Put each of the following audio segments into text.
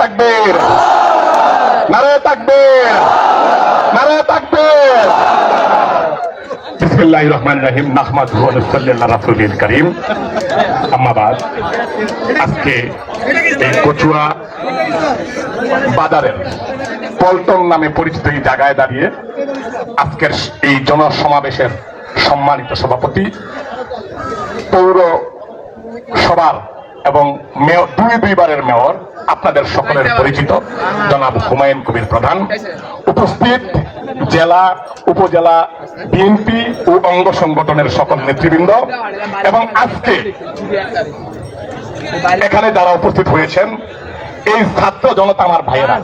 তাকবীর। তাকবীর। তাকবীর। বিসমিল্লাহির রহমানির রহিম। নাহমাদুহু ওয়া নুসাল্লি আলা রাসূলিল কারীম। আম্মা আজকে এই কচুয়া বাজারের পল্টন নামে পরিচিত এই জায়গায় দাঁড়িয়ে আজকের এই জনসমাবেশের সম্মানিত সভাপতি পৌর সবার এবং মেয়র দুই দুইবারের মেয়র আপনাদের সকলের পরিচিত জনাব হুমায়ুন কবির প্রধান। উপস্থিত জেলা উপজেলা বিএনপি ও অঙ্গ সংগঠনের সকল নেতৃবৃন্দ এবং আজকে এখানে যারা উপস্থিত হয়েছেন এই ছাত্র জনতা আমার ভাইয়েরা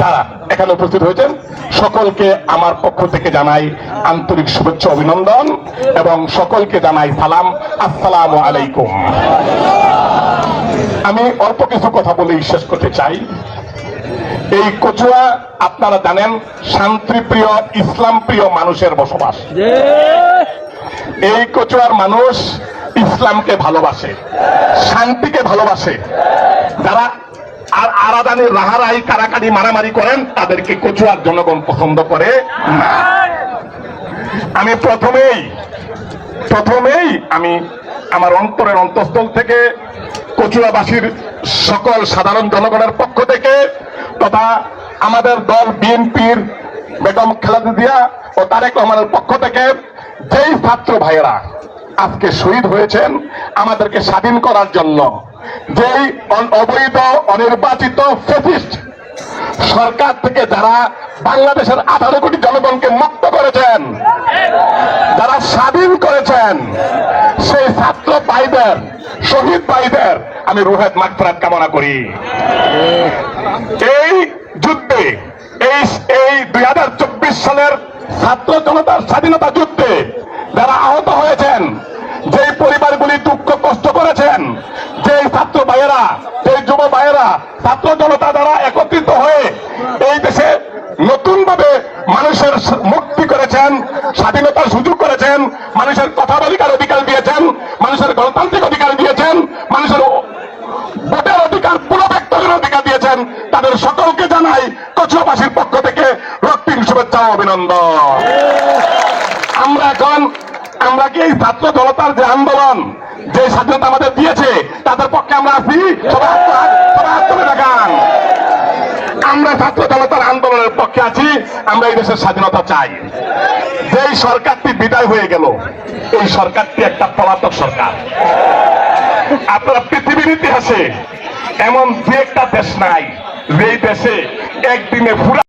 তারা এখানে উপস্থিত হয়েছেন সকলকে আমার পক্ষ থেকে জানাই আন্তরিক শুভেচ্ছা অভিনন্দন এবং সকলকে জানাই সালাম। আসসালামু আলাইকুম। আমি অল্প কিছু কথা বলে শেষ করতে চাই। এই কচুয়া আপনারা জানেন শান্তিপ্রিয় ইসলাম প্রিয় মানুষের বসবাস। এই কচুয়ার মানুষ ইসলামকে ভালোবাসে, শান্তিকে ভালোবাসে। যারা আর আরাদানি রাহারাই কারাকারি মারামারি করেন, তাদেরকে কচুয়ার জনগণ পছন্দ করে না। আমি প্রথমেই প্রথমেই আমি আমার অন্তরের অন্তঃস্থল থেকে কচুয়াবাসীর সকল সাধারণ জনগণের পক্ষ থেকে তথা আমাদের দল বিএনপির বেগম খালেদা জিয়া ও তারেক রহমানের পক্ষ থেকে, যেই ছাত্র ভাইয়েরা আজকে শহীদ হয়েছেন, আমাদেরকে স্বাধীন করার জন্য, যেই অবৈধ, অনির্বাচিত ফেসিস্ট সরকার থেকে যারা বাংলাদেশের আঠারো কোটি জনগণকে মুক্ত করেছেন, যারা স্বাধীন করেছেন, সেই ছাত্র ভাইদের শহীদ ভাইদের আমি রুহেদ মাগফিরাত কামনা করি। এই যুদ্ধে, এই এই দুই হাজার চব্বিশ সালের ছাত্র জনতার স্বাধীনতা যুদ্ধে যারা আহত হয়েছেন যে পরিবারগুলি দুঃখ কষ্ট করেছেন যে ছাত্র ভাইয়েরা যে যুব ভাইয়েরা, ছাত্র জনতা দ্বারা একত্রিত হয়ে এই দেশে নতুন ভাবে মানুষের মুক্তি করেছেন, স্বাধীনতার সুযোগ করেছেন, মানুষের কথা বলিকার অধিকার দিয়েছেন মানুষের গণতান্ত্রিক অধিকার দিয়েছেন, মানুষের ভোটের অধিকার পুনর্ব্যক্তের অধিকার দিয়েছেন, তাদের সকলকে জানাই কচুয়াবাসীর পক্ষ থেকে রক্তিম শুভেচ্ছা অভিনন্দন। আমরা এখন, আমরা কি এই ছাত্র জনতার যে আন্দোলন, যে স্বাধীনতা আমাদের দিয়েছে, তাদের পক্ষে আমরা আছি? সবাই সবাই হাত তুলে দেখান আমরা ছাত্র জনতার আন্দোলনের পক্ষে আছি, আমরা এই দেশের স্বাধীনতা চাই। যেই সরকারটি বিদায় হয়ে গেল, এই সরকারটি একটা পলাতক সরকার। আপনারা পৃথিবীর ইতিহাসে এমন যে একটা দেশ নাই, যেই দেশে একদিনে পুরা